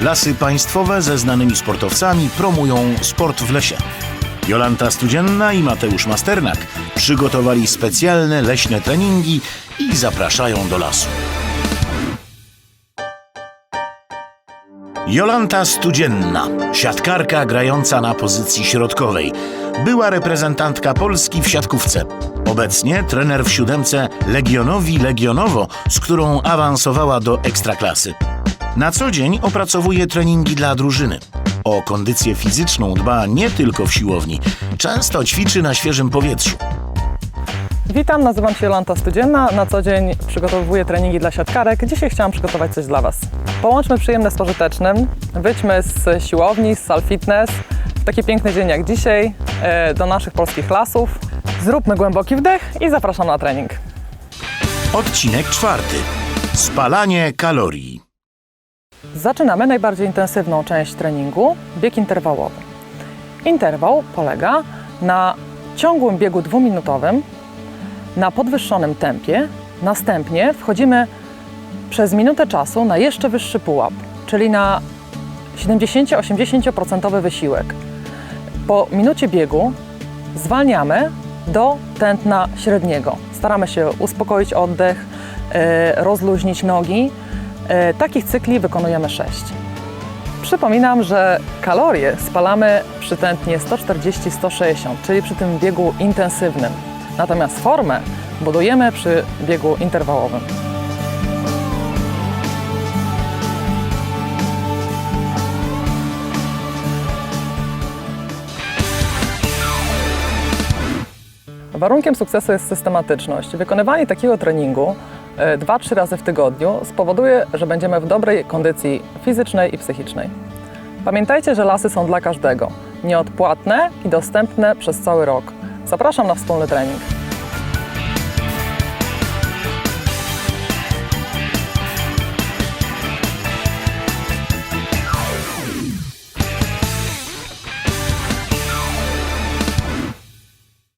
Lasy państwowe ze znanymi sportowcami promują sport w lesie. Jolanta Studzienna i Mateusz Masternak przygotowali specjalne leśne treningi i zapraszają do lasu. Jolanta Studzienna, siatkarka grająca na pozycji środkowej. Była reprezentantka Polski w siatkówce. Obecnie trener w siódemce Legionowi Legionowo, z którą awansowała do ekstraklasy. Na co dzień opracowuje treningi dla drużyny. O kondycję fizyczną dba nie tylko w siłowni, często ćwiczy na świeżym powietrzu. Witam, nazywam się Jolanta Studzienna. Na co dzień przygotowuję treningi dla siatkarek. Dzisiaj chciałam przygotować coś dla Was. Połączmy przyjemne z pożytecznym. Wyjdźmy z siłowni, z sal fitness. W taki piękny dzień jak dzisiaj e, do naszych polskich lasów. Zróbmy głęboki wdech i zapraszam na trening. Odcinek czwarty. Spalanie kalorii. Zaczynamy najbardziej intensywną część treningu bieg interwałowy. Interwał polega na ciągłym biegu dwuminutowym, na podwyższonym tempie. Następnie wchodzimy przez minutę czasu na jeszcze wyższy pułap, czyli na 70-80% wysiłek. Po minucie biegu zwalniamy do tętna średniego. Staramy się uspokoić oddech, e, rozluźnić nogi. E, Takich cykli wykonujemy 6. Przypominam, że kalorie spalamy przy tętnie 140-160, czyli przy tym biegu intensywnym. Natomiast formę budujemy przy biegu interwałowym. Warunkiem sukcesu jest systematyczność. Wykonywanie takiego treningu 2-3 razy w tygodniu spowoduje, że będziemy w dobrej kondycji fizycznej i psychicznej. Pamiętajcie, że lasy są dla każdego, nieodpłatne i dostępne przez cały rok. Zapraszam na wspólny trening.